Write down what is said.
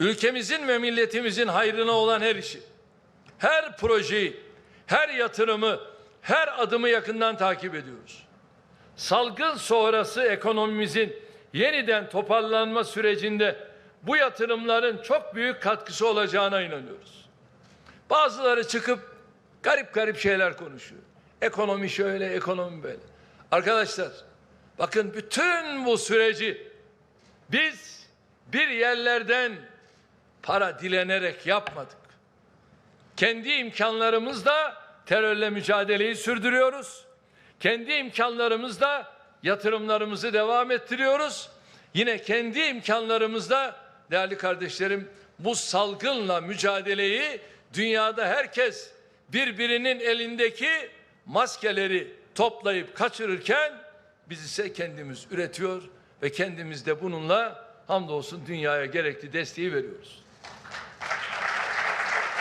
ülkemizin ve milletimizin hayrına olan her işi, her projeyi, her yatırımı, her adımı yakından takip ediyoruz. Salgın sonrası ekonomimizin yeniden toparlanma sürecinde bu yatırımların çok büyük katkısı olacağına inanıyoruz. Bazıları çıkıp garip garip şeyler konuşuyor. Ekonomi şöyle, ekonomi böyle. Arkadaşlar bakın bütün bu süreci biz bir yerlerden para dilenerek yapmadık. Kendi imkanlarımızla terörle mücadeleyi sürdürüyoruz. Kendi imkanlarımızla yatırımlarımızı devam ettiriyoruz. Yine kendi imkanlarımızla değerli kardeşlerim bu salgınla mücadeleyi dünyada herkes birbirinin elindeki maskeleri toplayıp kaçırırken biz ise kendimiz üretiyor ve kendimiz de bununla hamdolsun dünyaya gerekli desteği veriyoruz.